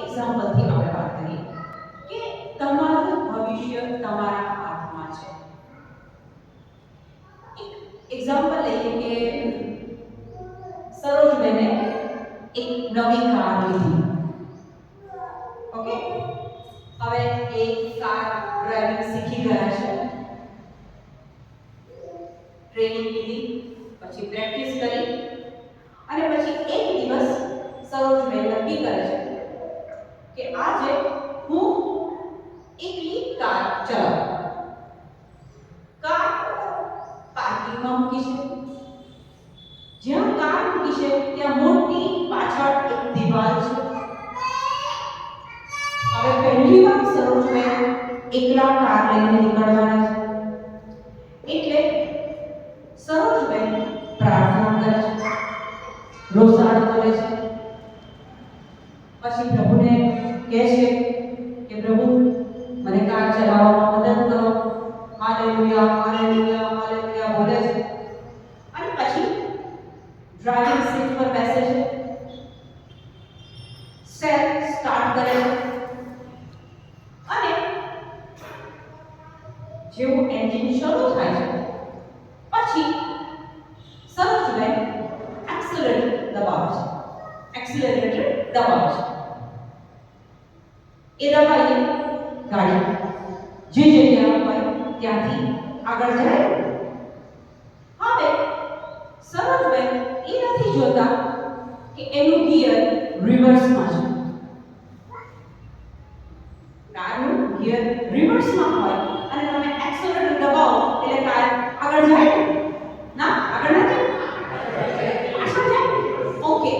એક્ઝામ્પલથી આપણે વાત કરીએ કે તમારું ભવિષ્ય તમારા હાથમાં છે. એક એક્ઝામ્પલ લઈએ કે સરોજબેને એક નવી કાર લીધી. ઓકે હવે એ કાર ડ્રાઇવિંગ શીખી ગયા છે. ટ્રેનિંગ લીધી, પછી પ્રેક્ટિસ કરી અને પછી એક દિવસ સરોજબેન નક્કી કરે છે કે આજે હું એકલી કાર ચલાવું કાર પાર્કિંગમાં મૂકી છે? જ્યાં કાર મૂકી છે, ત્યાં મોટી પાછળ એક દિવાલ છે. હવે પહેલી વાર સરોજબેન એકલા કાર લઈને નીકળવાના જેવું એન્જિન શરૂ થાય છે. પછી સરોજબેન એક્સિલરેટર દબાવે છે. એક્સિલરેટર દબાવે છે. એ દબાવીએ ગાડી જે જગ્યા હોય ત્યાંથી આગળ જાય હવે સરોજબેન એ નથી જોતા કે એનું ગિયર રિવર્સમાં છે કારનું ગિયર રિવર્સમાં હોય અને તમે એક્સેલરેટર દબાવો એટલે કાર આગળ જાય ને? ના આગળ ના જાય પાછળ જાય ઓકે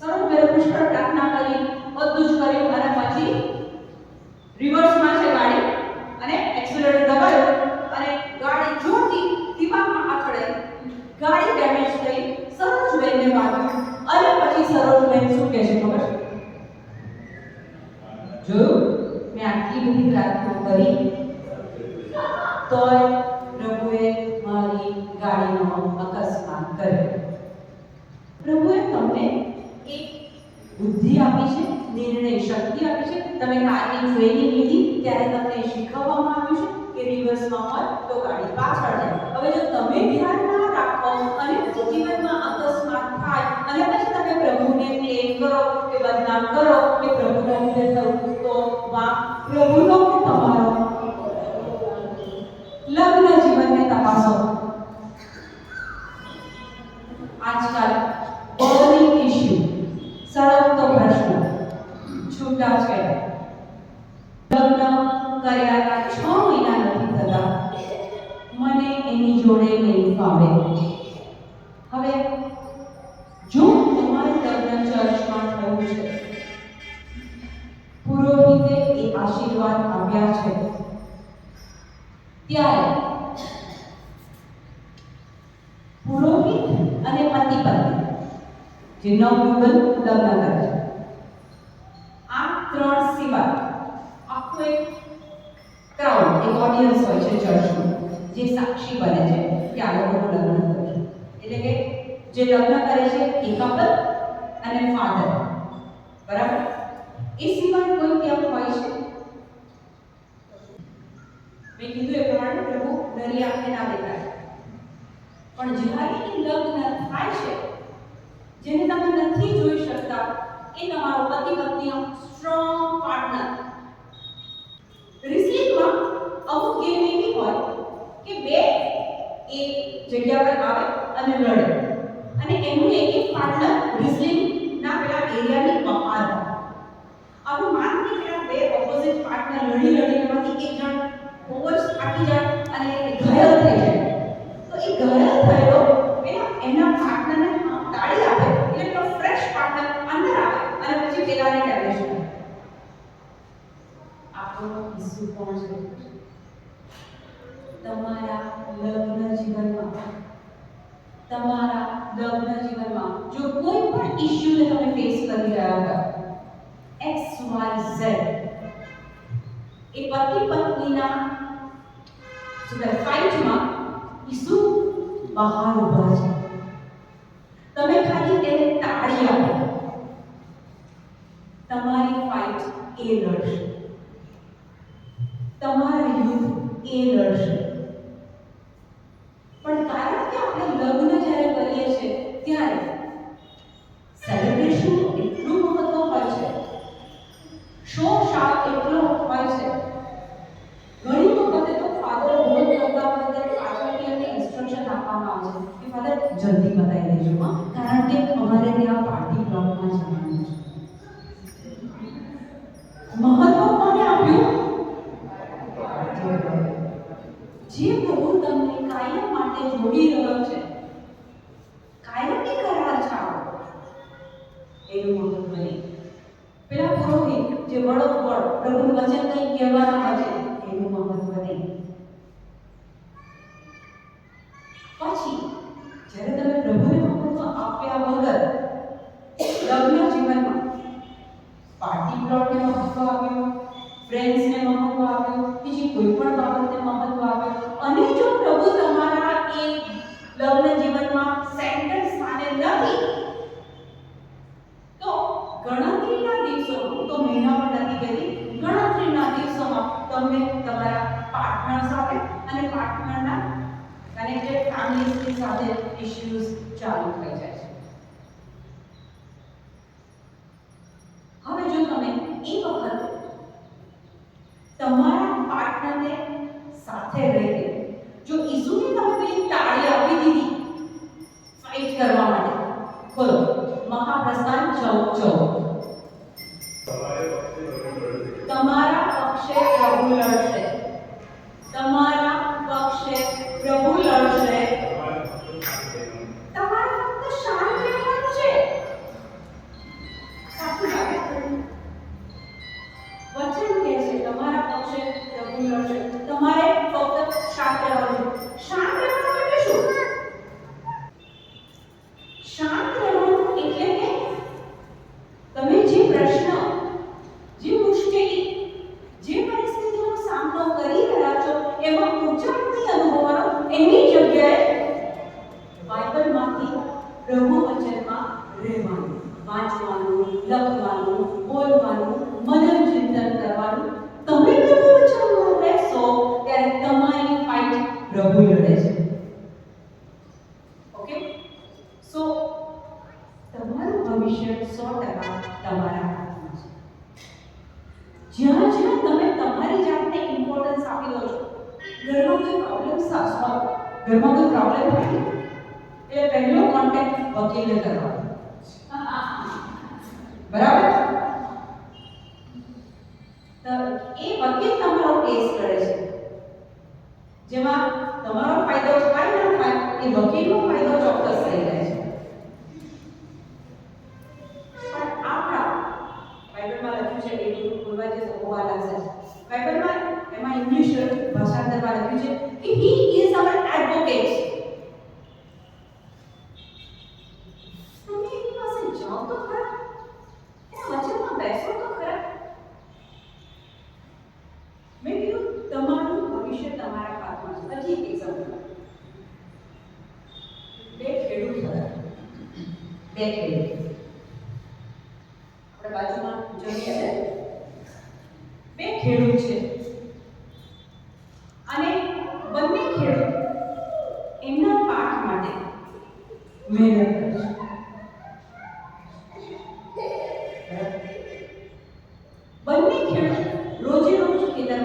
સરોજબેને પુષ્કળ પ્રાર્થના કરી બધું જ કર્યું અને પછી રિવર્સમાં છે ગાડી અને એક્સિલરેટર દબાયો અને ગાડી જોરથી દિમાગમાં અથડાઈ ગાડી ડેમેજ થઈ સરોજબેનને વાગ્યું અને પછી સરોજબેન શું કહે છે ખબર છે જોયું મેં આટલી બધી પ્રાર્થના કરી તોય પ્રભુએ મારી ગાડીનો અકસ્માત કર્યો પ્રભુએ તમને એક બુદ્ધિ આપી છે નિર્ણય શક્તિ આપી છે તમે કારની ટ્રેનિંગ લીધી ત્યારે તમને શીખવવામાં આવ્યું છે કે રિવર્સમાં હોય તો ગાડી પાછળ જાય. હવે જો તમે ધ્યાન ના રાખો અને જીવનમાં અકસ્માત થાય અને પછી તમે પ્રભુને ક્લેમ કરો, કે બદનામ કરો, કે પ્રભુનો લીધે થવું, તો વા પ્રભુનો કે તમારો? લગ્ન જીવનને તપાસો. આજકાલ બર્નિંગ ઇશ્યુ સળગતો પ્રશ્ન, છૂટાછેડા. કર્યાના છ મહિના નથી થતા. મને એની જોડે નહીં ફાવે. હવે, જો તમારું લગ્ન ચર્ચમાં થયું છે, પુરોહિતે એ આશીર્વાદ આપ્યા છે. ત્યારે પુરોહિત અને પતિ પત્ની જે નવયુગલ લગ્ન કરે છે આ ત્રણ સિવાય આખું એક ક્રાઉડ એક ઓડિયન્સ હોય છે ચર્ચનું જે સાક્ષી બને છે કે આ લોકોનું લગ્ન થયું છે. એટલે કે જે લગ્ન કરે છે એ કપલ અને ફાધર બરાબર? એ સિવાય કોઈ ત્યાં હોય છે? મેં કીધું એ પ્રમાણે પ્રભુ ડરી આંખે ના દેખાય. પણ જ્યારે એ લગ્ન થાય છે, જેને તમે નથી જોઈ શકતા, એ તમારો પતિ, પત્નીનો સ્ટ્રોંગ પાર્ટનર રિસ્લિંગમાં અમુક ગેમ એવી હોય કે બે એક જગ્યા પર આવે અને લડે. અને એનું એક એક પાર્ટનર ના પેલા એરિયાની બહાર આવું. માન કે પેલા બે ઓપોઝિટ પાર્ટનર લડી લડી એમાંથી એક જણ બહુ જ થાકી જાય અને ઘાયલ થઈ જાય. તો એ ઘાયલ થયેલો પેલા એના પાર્ટનરને તાળી આપે, એટલે પેલો ફ્રેશ પાર્ટનર અંદર આવે અને પછી પેલાને ડેમેજ કરે આપણો ઈસુ કોણ છે? તમારા લગ્ન કરંટ ઇશ્યુને તમે ફેસ કરી રહ્યા હતા એક્સ વાય ઝેડ એ પતિ પત્નીના શું કહેવાય ફાઇટમાં ઇસુ બહાર ઊભા છે તમે ખાલી તેને તાળી આપો તમારી ફાઇટ એ લડશે તમારા યુદ્ધ એ લડશે જે બળો પર પ્રભુનું વચન કંઈ કહેવામાં આવે એનું મહત્વ નહીં. પછી હેલ્થ ઇશ્યુઝ ચાલુ થઈ જાય છે હવે જો તમે એ વખતે તમારા પાર્ટનરને સાથે રહીને જો ઈસુને તમે પેલી તાળી આપી દીધી ફાઇટ કરવા માટે ખોલો મહાપ્રસ્થાન ચૌદ ચૌદ ભવિષ્ય સો ટકા તમારા હાથમાં છે. જ્યાં જ્યાં તમે તમારી જાતને ઇમ્પોર્ટન્સ આપી દો છો, ઘરમાં કોઈ પ્રોબ્લેમ સાસવા ઘરમાં કોઈ પ્રોબ્લેમ થાય એટલે પહેલો કોન્ટેક્ટ વકીલે કરવાનો. બરાબર? તો એ વકીલ તમારો કેસ કરે છે. જેમાં He is our advocate.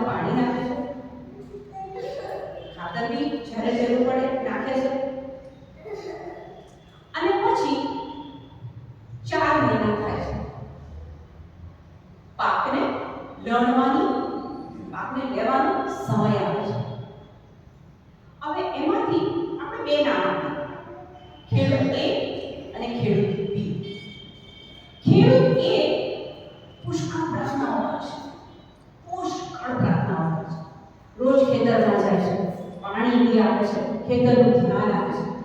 પાડી નાખે આપે છે ખેતરનું ધ્યાન આપે છે.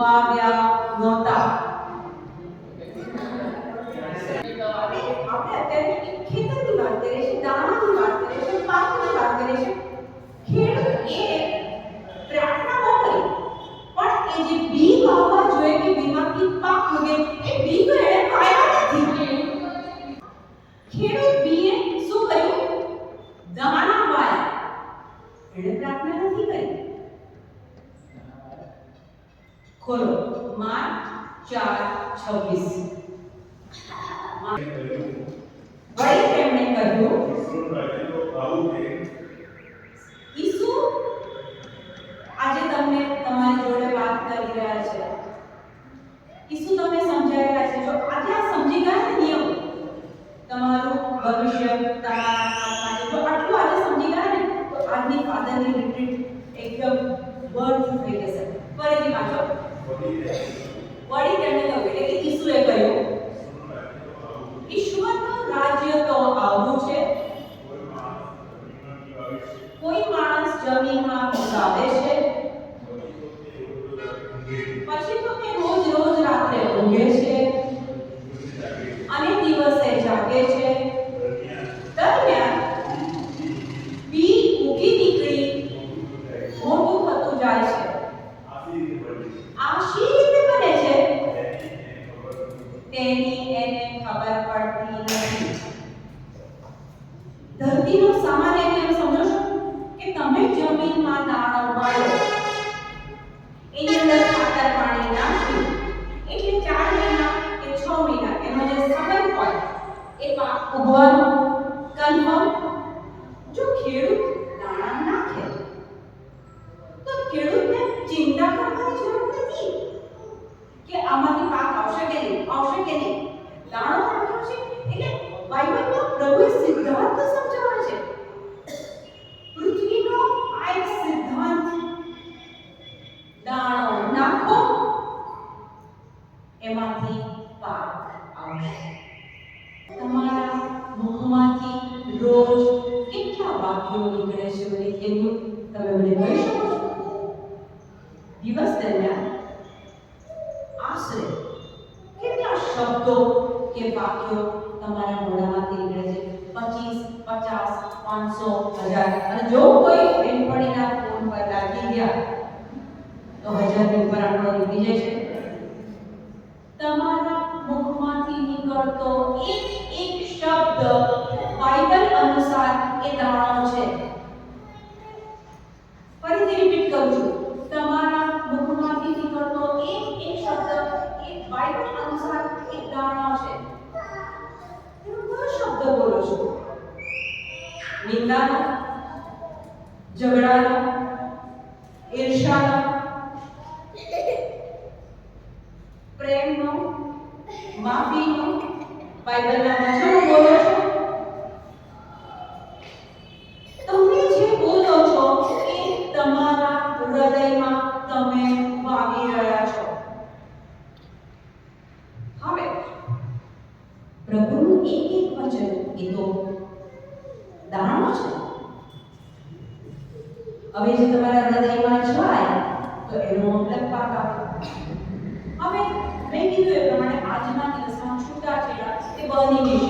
花边 વળી તેમણે કહ્યું આજે તમારી જોડે વાત કરી રહ્યા છે. ઈસુ સમજાવી રહ્યા છે. આજે નિયમ તમારું ભવિષ્ય સમજી ગયા ને તો આજની ફાધરની રિટ્રીટ એકદમ વર્થ થઈ જશે. ફરીથી વાંચો. વળી તેમણે કહ્યું એટલે કે ઈસુએ કહ્યું કાર્ય તો આવું છે? કોઈ માણસ જમીનમાં ઉગાડે છે? પછી તો તે રોજ રોજ રાત્રે ઊંઘે છે. આશરે. કેટલા શબ્દો કે વાક્યો તમારા મોઢામાંથી નીકળે છે? પચીસ, પચાસ, પાંચસો, હજાર. અને જો કોઈ બેનપણીના ફોન પર લાગી ગયા, તો હજારની ઉપર આંકડો નીકળી જાય છે. તમારા મુખમાંથી નીકળતો એક એક શબ્દ બાઇબલ અનુસાર એ દાણો છે. ઝઘડાનો ઈર્ષાનો પ્રેમનો માફીનો બાઇબલના વચનો બોલો છો? હવે જે તમારા હૃદયમાં જાય તો એનો મતલબ પાક આપે હવે મેં કીધું એ પ્રમાણે આજના દિવસમાં છૂટાછેડા એ બની ગયું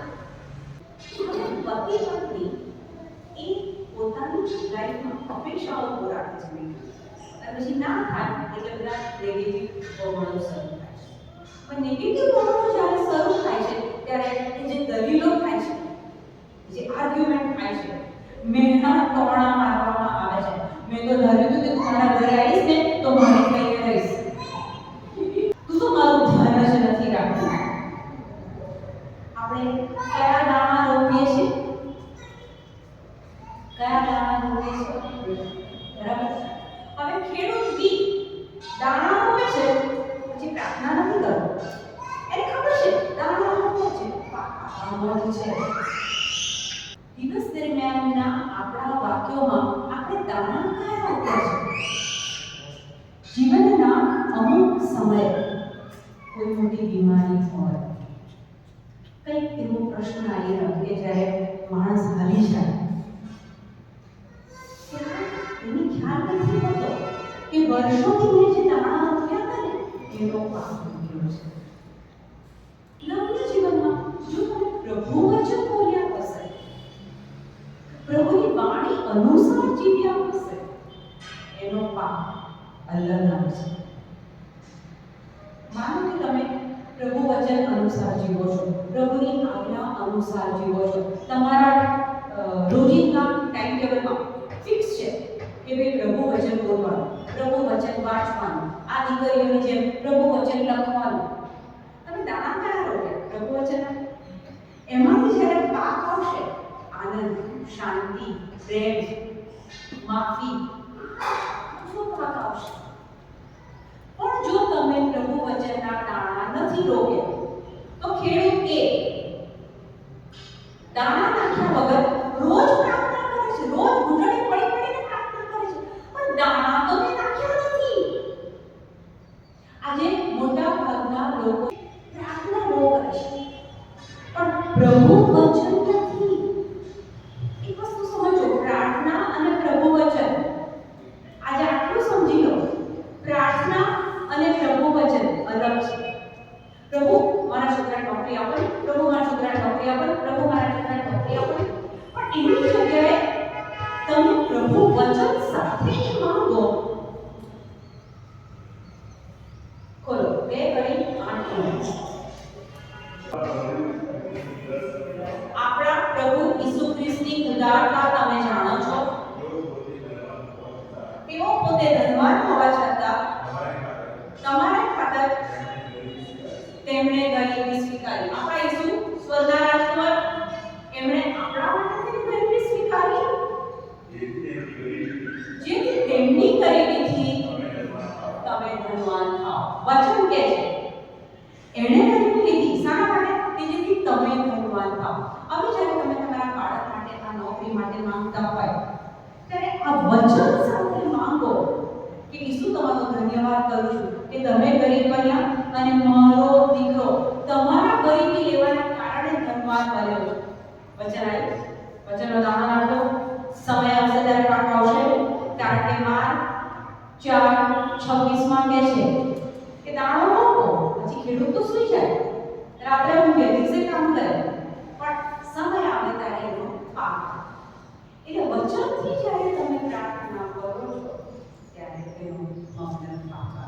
હવે પતિ પત્ની એ પોતાની લાઈફમાં અપેક્ષાઓ પૂરા રાખે છે અને પછી ના થાય એટલે બધા નેગેટિવ પ્રમાણો શરૂ થાય છે. પણ નેગેટિવ પ્રમાણો જ્યારે શરૂ થાય છે, ત્યારે જે દલીલો થાય છે જે આર્ગ્યુમેન્ટ થાય છે મેળના ટોણા મારવામાં આવે છે. મેં તો ધાર્યું હતું કે તું મારા ઘરે આવીશ ને, તો મારી કહીને રહીશ તું તો મારું ધ્યાન જ નથી રાખતું આપણે કયા દાણા રોપીએ છીએ કયા દાણા રોપીએ છીએ બરાબર હવે ખેડૂત બી દાણા રોપે છે પછી પ્રાર્થના નથી કરતો એને ખબર છે દાણા રોપે છે આવવાનો છે. દિવસ દરમિયાનના આપણા વાક્યોમાં આપણે તમામ કયા રોપ્યા છે? પાક અલગ આવે છે માનો કે તમે પ્રભુ વચન અનુસાર જીવો છો. પ્રભુની આજ્ઞા અનુસાર જીવો છો. તમારા રોજિંદા ટાઈમ ટેબલમાં ફિક્સ છે કે ભાઈ પ્રભુ વચન બોલવાનું, પ્રભુ વચન વાંચવાનું, આ દીકરીઓની જેમ પ્રભુ વચન લખવાનું. તમે દાણા કયા રોપ્યા પ્રભુ વચન? એમાંથી જ્યારે પાક આવશે, આનંદ, શાંતિ, પ્રેમ, માફી શું આવશે પણ જો તમે પ્રભુ વચનના દાણા નથી રોપ્યા તો ખેડૂત એ દાણા નાખ્યા વગર બે કરી આઠ. આપણા પ્રભુ ઈસુ ખ્રિસ્તની ઉદારતા તમે જાણો છો તેઓ પોતે ધનવાન હોવા છતાં તમારા ખાતર તેમણે ગરીબી સ્વીકારી આપણા ઈસુ સ્વર્ગના રાજકુમાર એમણે આપણા માટે તેની ગરીબી સ્વીકારી જેથી તેમની ગરીબીથી તમે ધનવાન થાઓ વચન કે છે એણે ગરીબી લીધી શાના માટે કે જેથી તમે ધનવાન થાઓ હવે જ્યારે તમે તમારા બાળક માટે આ નોકરી માટે માંગતા હોય. ત્યારે આ વચન સાથે માંગો કે ઈસુ તમારો ધન્યવાદ કરું છું કે તમે ગરીબ બન્યા અને મારો દીકરો તમારા ગરીબી લેવાના કારણે ધનવાન બન્યો છે. વચન આવ્યું વચનનો દાણો આપો સમય આવશે ત્યારે પાક આવશે, કારણ કે માર ચાર છવ્વીસમાં કહે છે કે દાણો નાખો, પછી ખેડૂત તો સુઈ જાય. રાત્રે ઊંઘે દિવસે કામ કરે. એટલે વચનથી જ્યારે તમે પ્રાર્થના કરો છો ત્યારે તેનો મતલબ આપો